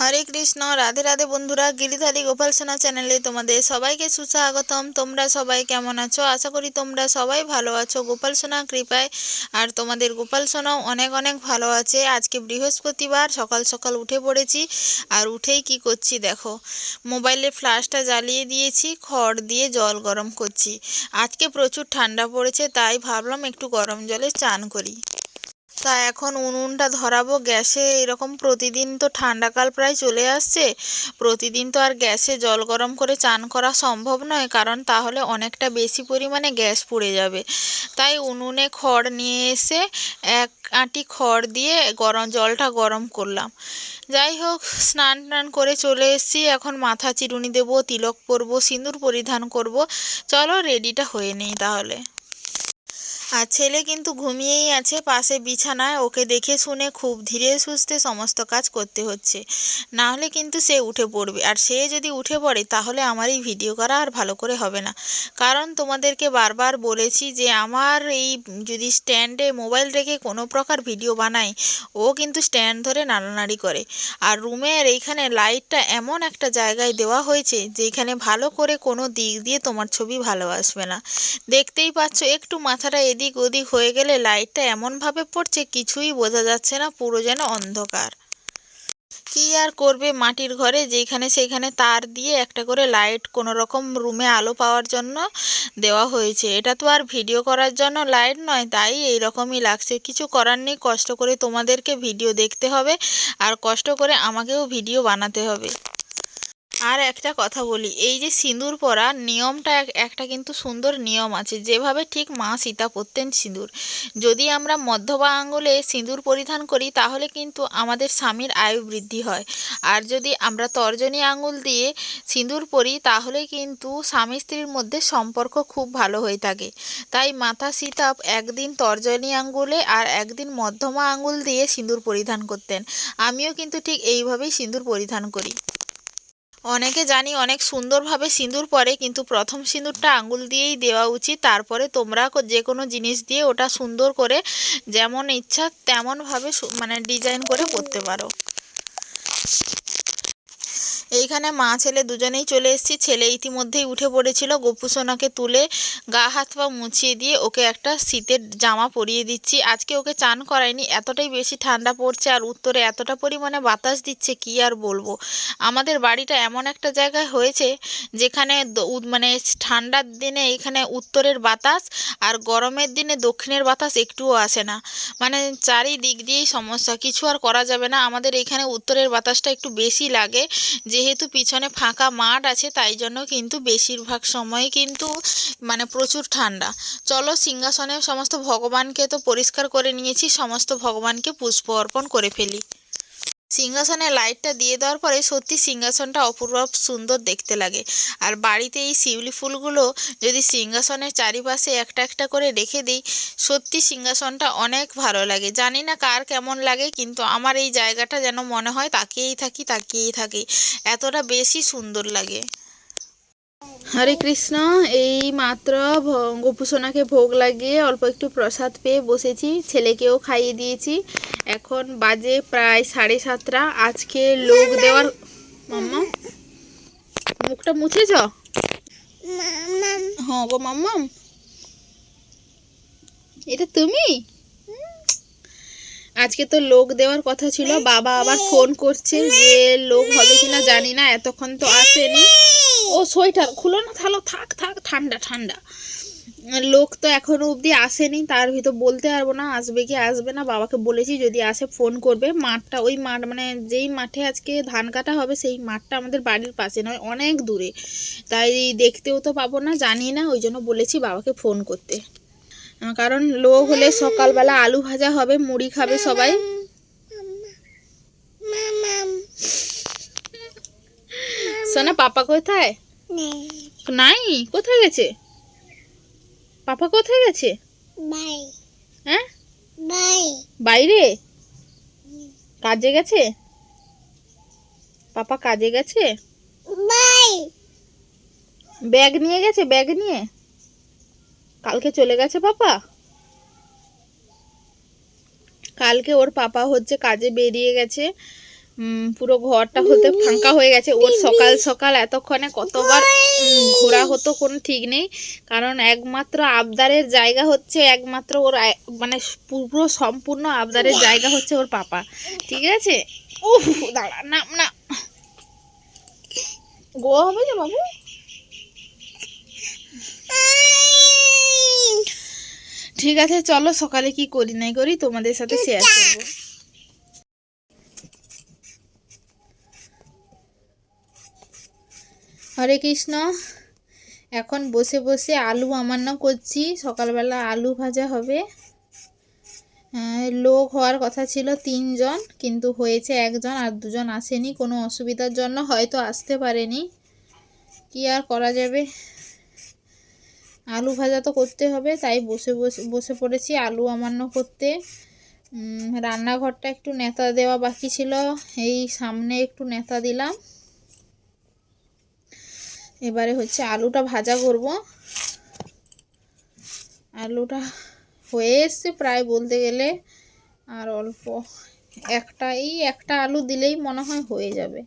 হরে কৃষ্ণ, রাধে রাধে বন্ধুরা, গিরিধারী গোপাল সোনা চ্যানেলে তোমাদের সবাইকে সুস্বাগতম। তোমরা সবাই কেমন আছো? আশা করি তোমরা সবাই ভালো আছো। গোপাল সোনা কৃপায়, আর তোমাদের গোপাল সোনাও অনেক অনেক ভালো আছে। আজকে বৃহস্পতিবার, সকাল সকাল উঠে পড়েছি, আর উঠেই কি করছি দেখো, মোবাইলে ফ্ল্যাশটা জ্বালিয়ে দিয়েছি, খড় দিয়ে জল গরম করছি। আজকে প্রচুর ঠান্ডা পড়েছে, তাই ভাবলাম একটু গরম জলে চান করি। তা এখন উনুনটা ধরাবো, গ্যাসে এরকম প্রতিদিন তো ঠান্ডাকাল প্রায় চলে আসছে। প্রতিদিন তো আর গ্যাসে জল গরম করে চান করা সম্ভব নয়, কারণ তাহলে অনেকটা বেশি পরিমাণে গ্যাস পুড়ে যাবে। তাই উনুনে খড় নিয়ে এসে এক আঁটি খড় দিয়ে গরম, জলটা গরম করলাম। যাই হোক, স্নান টান করে চলে এসেছি। এখন মাথা চিরুনি দেবো, তিলক পরবো, সিঁদুর পরিধান করব। চলো রেডিটা হয়ে নেই তাহলে। আর ছেলে কিন্তু ঘুমিয়েই আছে পাশে বিছানায়। ওকে দেখে শুনে খুব ধীরে সুস্থে সমস্ত কাজ করতে হচ্ছে। না হলে কিন্তু সে উঠে পড়বে। আর সে যদি উঠে পড়ে, তাহলে আমার এই ভিডিও করা আর ভালো করে হবে না। কারণ তোমাদেরকে বারবার বলেছি যে, আমার এই যদি স্ট্যান্ডে মোবাইল রেখে কোনো প্রকার ভিডিও বানাই, ও কিন্তু স্ট্যান্ড ধরে নাড়ানাড়ি করে। আর রুমের এইখানে লাইটটা এমন একটা জায়গায় দেওয়া হয়েছে, যেখানে ভালো করে কোনো দিক দিয়ে তোমার ছবি ভালো আসবে না। দেখতেই পাচ্ছ, একটু মাথাটা এদিক ওদিক হয়ে গেলে লাইটটা এমনভাবে পড়ছে কিছুই বোঝা যাচ্ছে না, পুরো যেন অন্ধকার। কি আর করবে মাটির ঘরে, যেখানে সেখানে তার দিয়ে একটা করে লাইট কোনো রকম রুমে আলো পাওয়ার জন্য দেওয়া হয়েছে। এটা তো আর ভিডিও করার জন্য লাইট নয়, তাই এই রকমই লাগছে। কিছু করার নেই, কষ্ট করে তোমাদেরকে ভিডিও দেখতে হবে আর কষ্ট করে আমাকেও ভিডিও বানাতে হবে। আর একটা কথা বলি, এই যে সিঁদুর পরা নিয়মটা এক- একটা কিন্তু সুন্দর নিয়ম আছে। যেভাবে ঠিক মা সীতা পরতেন সিঁদুর। যদি আমরা মধ্যবা আঙুলে সিঁদুর পরিধান করি, তাহলে কিন্তু আমাদের স্বামীর আয়ু বৃদ্ধি হয়। আর যদি আমরা তর্জনী আঙুল দিয়ে সিঁদুর পরি, তাহলে কিন্তু স্বামী স্ত্রীর মধ্যে সম্পর্ক খুব ভালো হয়ে থাকে। তাই মাতা সীতা একদিন তর্জনী আঙ্গুলে আর একদিন মধ্যমা আঙুল দিয়ে সিঁদুর পরিধান করতেন। আমিও কিন্তু ঠিক এইভাবেই সিঁদুর পরিধান করি। অনেকে জানি অনেক সুন্দরভাবে সিঁদুর পরে, কিন্তু প্রথম সিঁদুরটা আঙুল দিয়েই দেওয়া উচিত। তারপরে তোমরা যে কোনো জিনিস দিয়ে ওটা সুন্দর করে যেমন ইচ্ছা তেমনভাবে মানে ডিজাইন করে করতে পারো। এইখানে মা ছেলে দুজনেই চলে এসেছি। ছেলে ইতিমধ্যেই উঠে পড়েছিল। গোপু সোনাকে তুলে গা হাত পা মুছিয়ে দিয়ে ওকে একটা শীতের জামা পরিয়ে দিচ্ছি। আজকে ওকে চান করায়নি এতটাই বেশি ঠান্ডা পড়ছে আর উত্তরে এতটা পরিমাণে বাতাস দিচ্ছে, কি আর বলব? আমাদের বাড়িটা এমন একটা জায়গায় হয়েছে যেখানে মানে ঠান্ডার দিনে এখানে উত্তরের বাতাস আর গরমের দিনে দক্ষিণের বাতাস একটুও আসে না। মানে চারিদিক দিয়েই সমস্যা। কিছু আর করা যাবে না। আমাদের এখানে উত্তরের বাতাসটা একটু বেশি লাগে। যেহেতু পিছনে ফাঁকা মাঠ আছে, তাই জন্য কিন্তু বেশিরভাগ সময় কিন্তু মানে প্রচুর ঠান্ডা। চলো সিংহাসনে সমস্ত ভগবানকে তো পরিষ্কার করে নিয়েছি, সমস্ত ভগবানকে পুষ্প অর্পণ করে ফেলি। সিংহাসনে লাইটটা দিয়ে দেওয়ার পরে সত্যি সিংহাসনটা অপূর্ব সুন্দর দেখতে লাগে। আর বাড়িতে এই শিউলি ফুলগুলো যদি সিংহাসনের চারিপাশে একটা একটা করে রেখে দিই, সত্যি সিংহাসনটা অনেক ভালো লাগে। জানি না কার কেমন লাগে, কিন্তু আমার এই জায়গাটা যেন মনে হয় তাকিয়েই থাকি তাকিয়েই থাকি। এতটা বেশি সুন্দর লাগে। হরে কৃষ্ণ এই মাত্র ভ- গোপু ভোগ লাগিয়ে অল্প একটু প্রসাদ পেয়ে বসেছি ছেলেকেও খাইয়ে দিয়েছি। এখন বাজে প্রায় সাড়ে সাতটা। আজকে লোক দেওয়ার মাম্মা মুখটা মুছেছ? হ্যাঁ গো মাম্মাম। এটা তুমি? আজকে তো লোক দেওয়ার কথা ছিল বাবা আবার ফোন করছে যে লোক হবে কিনা জানি না এতক্ষণ তো আসেনি। ও সোয়েটার, খুলো না তাহলে থাক থাক, ঠান্ডা ঠান্ডা। লোক তো এখনও অবধি আসেনি, তার ভিতর বলতে পারব না, আসবে কি আসবে না, বাবাকে বলেছি যদি আসে ফোন করবে। মাঠটা, ওই মাঠ মানে যেই মাঠে আজকে ধান কাটা হবে, সেই মাঠটা আমাদের বাড়ির পাশে নয়, অনেক দূরে। তাই দেখতেও তো পাবো না, জানি না, ওই জন্য বলেছি বাবাকে ফোন করতে। কারণ লোক হলে সকালবেলা আলু ভাজা হবে, মুড়ি খাবে সবাই। সোনা, পাপা কোথায়? নাই। কোথায় গেছে? পাপা কোথায় গেছে? হ্যাঁ? বাইরে? কাজে গেছে? পাপা কাজে গেছে? ব্যাগ নিয়ে গেছে ব্যাগ নিয়ে? কালকে চলে গেছে পাপা? কালকে ওর পাপা হচ্ছে কাজে বেরিয়ে গেছে। পুরো ঘরটা হতে ফাঁকা হয়ে গেছে। ওর সকাল সকাল এতক্ষণে কতবার ঘোরা হতো কোনো ঠিক নেই। কারণ একমাত্র আবদারের জায়গা হচ্ছে একমাত্র ওর মানে পুরো সম্পূর্ণ আবদারের জায়গা হচ্ছে ওর পাপা। ঠিক আছে? উফ, দাঁড়া না না গোয়া হবে যে বাবু? ঠিক আছে, চলো সকালে কি করি নাই করি তোমাদের সাথে শেয়ার করব। হরে কৃষ্ণ। এখন বসে বসে আলু আমান্য করছি। সকালবেলা আলু ভাজা হবে। লোক হওয়ার কথা ছিল তিনজন, কিন্তু হয়েছে একজন আর দুজন আসেনি। কোনো অসুবিধার জন্য হয়তো আসতে পারেনি। কি আর করা যাবে? আলু ভাজা তো করতে হবে, তাই বসে বসে বসে পড়েছি আলু আমান্য করতে। রান্নাঘরটা একটু নেতা দেওয়া বাকি ছিল। এই সামনে একটু নেতা দিলাম। এবারে হচ্ছে আলুটা ভাজা করব। আলুটা হয়ে এসছে প্রায় বলতে গেলে। আর অল্প একটা এই একটা আলু দিলেই মনে হয় হয়ে যাবে।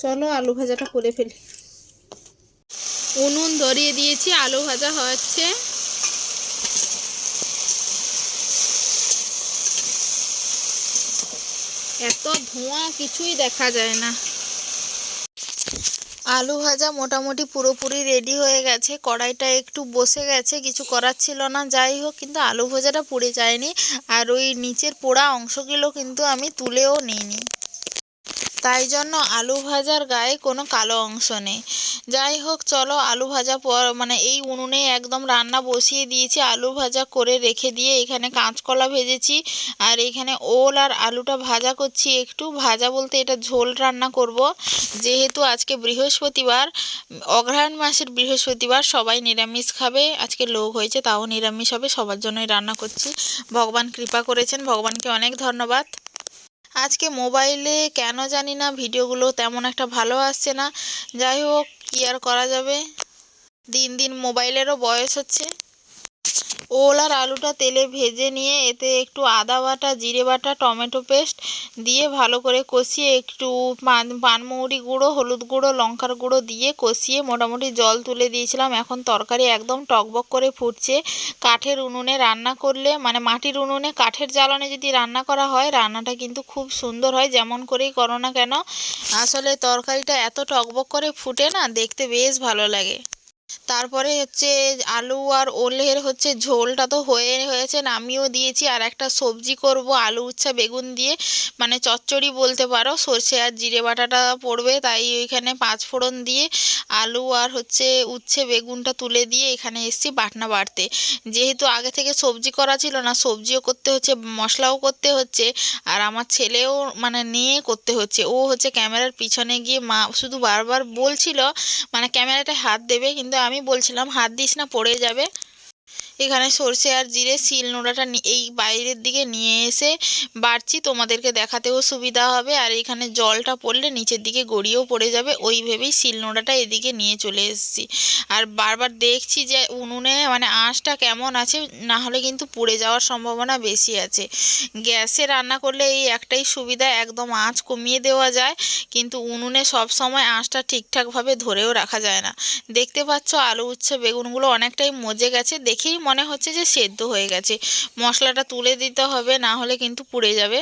চলো আলু ভাজাটা করে ফেলি। উনুন ধরিয়ে দিয়েছি, আলু ভাজা হচ্ছে। এত ধোঁয়া, কিছুই দেখা যায় না। আলু ভাজা মোটামুটি পুরোপুরি রেডি হয়ে গেছে। কড়াইটা একটু বসে গেছে, কিছু করার ছিল না। যাই হোক, কিন্তু আলু ভাজাটা পুড়ে যায়নি। আর ওই নিচের পোড়া অংশগুলো কিন্তু আমি তুলেও নিইনি। তাই জন্য আলু ভাজার গায়ে কোনো কালো অংশ নেই। যাই হোক, চলো আলু ভাজা পর মানে এই উনুনে একদম রান্না বসিয়ে দিয়েছি। আলু ভাজা করে রেখে দিয়ে এখানে কাঁচকলা ভেজেছি। আর এখানে ওল আর আলুটা ভাজা করছি। একটু ভাজা বলতে এটা ঝোল রান্না করব। যেহেতু আজকে বৃহস্পতিবার অগ্রহায়ণ মাসের বৃহস্পতিবার, সবাই নিরামিষ খাবে। আজকে লোক হয়েছে, তাও নিরামিষ হবে। সবার জন্যই রান্না করছি। ভগবান কৃপা করেছেন। ভগবানকে অনেক ধন্যবাদ। আজকে মোবাইলে কেন জানি না, ভিডিওগুলো তেমন একটা ভালো আসছে না। যাই হোক, কী আর করা যাবে? দিন দিন মোবাইলেরও বয়স হচ্ছে। ওল আর আলুটা তেলে ভেজে নিয়ে এতে একটু আদা বাটা, জিরে বাটা, টমেটো পেস্ট দিয়ে ভালো করে কষিয়ে একটু পান, পানমৌরি গুঁড়ো, হলুদ গুঁড়ো, লঙ্কার গুঁড়ো দিয়ে কষিয়ে মোটামুটি জল তুলে দিয়েছিলাম। এখন তরকারি একদম টকবক করে ফুটছে। কাঠের উনুনে রান্না করলে মানে মাটির উনুনে কাঠের জ্বালানে যদি রান্না করা হয়, রান্নাটা কিন্তু খুব সুন্দর হয়, যেমন করেই করো না কেন। আসলে তরকারিটা এত টকবক করে ফুটে না, দেখতে বেশ ভালো লাগে। তারপরে হচ্ছে আলু আর ওলের হচ্ছে ঝোলটা তো হয়ে, হয়েছে নামিয়েও দিয়েছি। আর একটা সবজি করব, আলু উচ্ছা বেগুন দিয়ে। মানে চচ্চড়ি বলতে পারো, সর্ষে আর জিরে বাটাটা পড়বে, তাই ওইখানে পাঁচ ফোড়ন দিয়ে আলু আর হচ্ছে উচ্ছে বেগুনটা তুলে দিয়ে এখানে এসেছি বাটনা বাটতে যেহেতু আগে থেকে সবজি করা ছিল না, সবজিও করতে হচ্ছে, মশলাও করতে হচ্ছে, আর আমার ছেলেও মানে নিয়ে করতে হচ্ছে। ও হচ্ছে ক্যামেরার পিছনে গিয়ে মা শুধু বারবার বলছিল মানে ক্যামেরাটা হাত দেবে, কিন্তু আমি বলছিলাম হাত দিস না পড়ে যাবে। এখানে সর্ষে আর জিরে শিল নোড়াটা এই বাইরের দিকে নিয়ে এসে বাড়ছি, তোমাদেরকে দেখাতেও সুবিধা হবে। আর এখানে জলটা পড়লে নিচের দিকে গড়িয়েও পড়ে যাবে। ওই ভেবেই শিল নোড়াটা এদিকে নিয়ে চলে এসেছি। আর বারবার দেখছি যে উনুনে মানে আঁশটা কেমন আছে, না হলে কিন্তু পুড়ে যাওয়ার সম্ভাবনা বেশি আছে। গ্যাসে রান্না করলে এই একটাই সুবিধা, একদম আঁচ কমিয়ে দেওয়া যায়। কিন্তু উনুনে সব সময় আঁচটা ঠিকঠাকভাবে ধরেও রাখা যায় না। দেখতে পাচ্ছ আলু উচ্ছে বেগুনগুলো অনেকটাই মজে গেছে। দেখেই মনে হচ্ছে যে সেদ্ধ হয়ে গেছে। মশলাটা তুলে দিতে হবে, না হলে কিন্তু পুড়ে যাবে।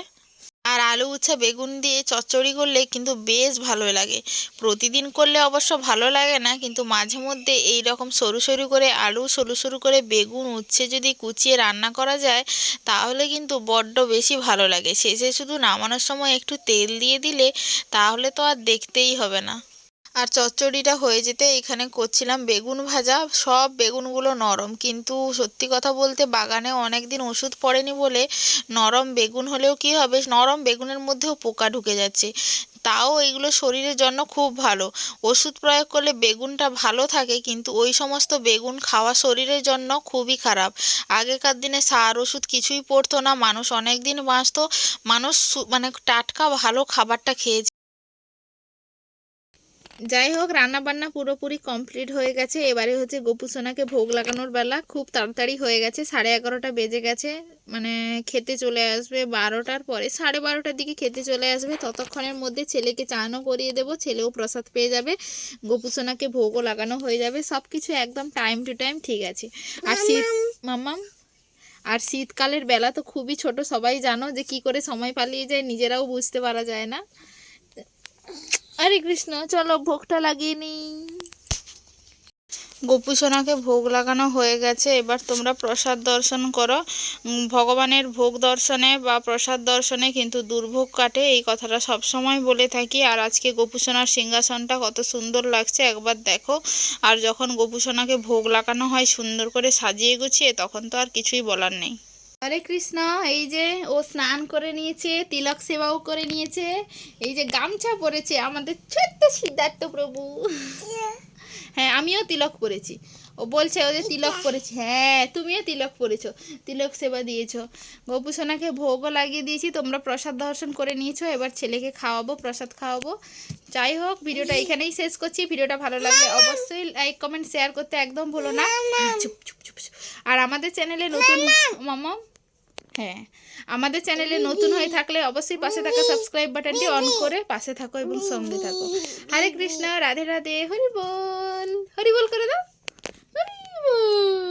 আর আলু উচ্ছে, বেগুন দিয়ে চচ্চড়ি করলে কিন্তু বেশ ভালো লাগে। প্রতিদিন করলে অবশ্য ভালো লাগে না, কিন্তু মাঝে মধ্যে এই রকম সরু সরু করে আলু, সরু সরু করে বেগুন, উচ্ছে যদি কুচিয়ে রান্না করা যায়, তাহলে কিন্তু বড্ড বেশি ভালো লাগে। শেষে শুধু নামানোর সময় একটু তেল দিয়ে দিলে, তাহলে তো আর দেখতেই হবে না। আর চচ্চড়িটা হয়ে যেতে এখানে করছিলাম বেগুন ভাজা, সব বেগুনগুলো নরম। কিন্তু সত্যি কথা বলতে বাগানে অনেক দিন ওষুধ পড়েনি বলে নরম বেগুন হলেও কি হবে? নরম বেগুনের মধ্যেও পোকা ঢুকে যাচ্ছে। তাও এগুলো শরীরের জন্য খুব ভালো। ওষুধ প্রয়োগ করলে বেগুনটা ভালো থাকে, কিন্তু ওই সমস্ত বেগুন খাওয়া শরীরের জন্য খুবই খারাপ। আগেকার দিনে সার ওষুধ কিছুই পড়তো না, মানুষ অনেক দিন বাঁচতো, মানুষ মানে টাটকা ভালো খাবারটা খেয়েছে যাই হোক রান্না বান্না পুরোপুরি কমপ্লিট হয়ে গেছে। এবারে হচ্ছে গোপু সোনাকে ভোগ লাগানোর বেলা খুব তাড়াতাড়ি হয়ে গেছে। সাড়ে এগারোটা বেজে গেছে মানে খেতে চলে আসবে বারোটার পরে। সাড়ে বারোটার দিকে খেতে চলে আসবে। ততক্ষণের মধ্যে ছেলেকে চানও করিয়ে দেবো ছেলেও প্রসাদ পেয়ে যাবে। গোপু সোনাকে ভোগও লাগানো হয়ে যাবে। সব কিছু একদম টাইম টু টাইম ঠিক আছে। আর শীত মাম্মাম? আর শীতকালের বেলা তো খুবই ছোট সবাই জানো যে কি করে সময় পালিয়ে যায় নিজেরাও বুঝতে পারা যায় না। হরে কৃষ্ণ, চলো ভোগটা লাগিয়ে নিই। গোপু সোনাকে ভোগ লাগানো হয়ে গেছে, এবার তোমরা প্রসাদ দর্শন করো। ভগবানের ভোগ দর্শনে বা প্রসাদ দর্শনে কিন্তু দুর্ভোগ কাটে, এই কথাটা সব সময় বলে থাকি। আর আজকে গোপু সোনার সিংহাসনটা কত সুন্দর লাগছে, একবার দেখো। আর যখন গোপু সোনাকে ভোগ লাগানো হয় সুন্দর করে সাজিয়ে গুছিয়ে, তখন তো আর কিছুই বলার নেই। হরে কৃষ্ণ এই যে ও স্নান করে নিয়েছে তিলক সেবাও করে নিয়েছে এই যে গামছা পরেছে আমাদের ছোট্ট সিদ্ধার্থ প্রভু। হ্যাঁ আমিও তিলক পরেছি। ও বলছে ও যে তিলক পরেছি। হ্যাঁ তুমিও তিলক পরেছো তিলক সেবা দিয়েছ। গোপু সোনাকে ভোগও লাগিয়ে দিয়েছি তোমরা প্রসাদ দর্শন করে নিয়েছো এবার ছেলেকে খাওয়াবো প্রসাদ খাওয়াবো। যাই হোক ভিডিওটা এখানেই শেষ করছি। ভিডিওটা ভালো লাগলে অবশ্যই লাইক কমেন্ট শেয়ার করতে একদম ভুলো না। চুপ চুপ চুপ চুপ। আর আমাদের চ্যানেলে নতুন মামা? হ্যাঁ। আমাদের চ্যানেলে নতুন হয়ে থাকলে অবশ্যই পাশে থাকা সাবস্ক্রাইব বাটনটি অন করে পাশে থাকো এবং সঙ্গে থাকো। হরে কৃষ্ণ রাধে রাধে হরি বল। হরি বল করে দাও। হরি বল।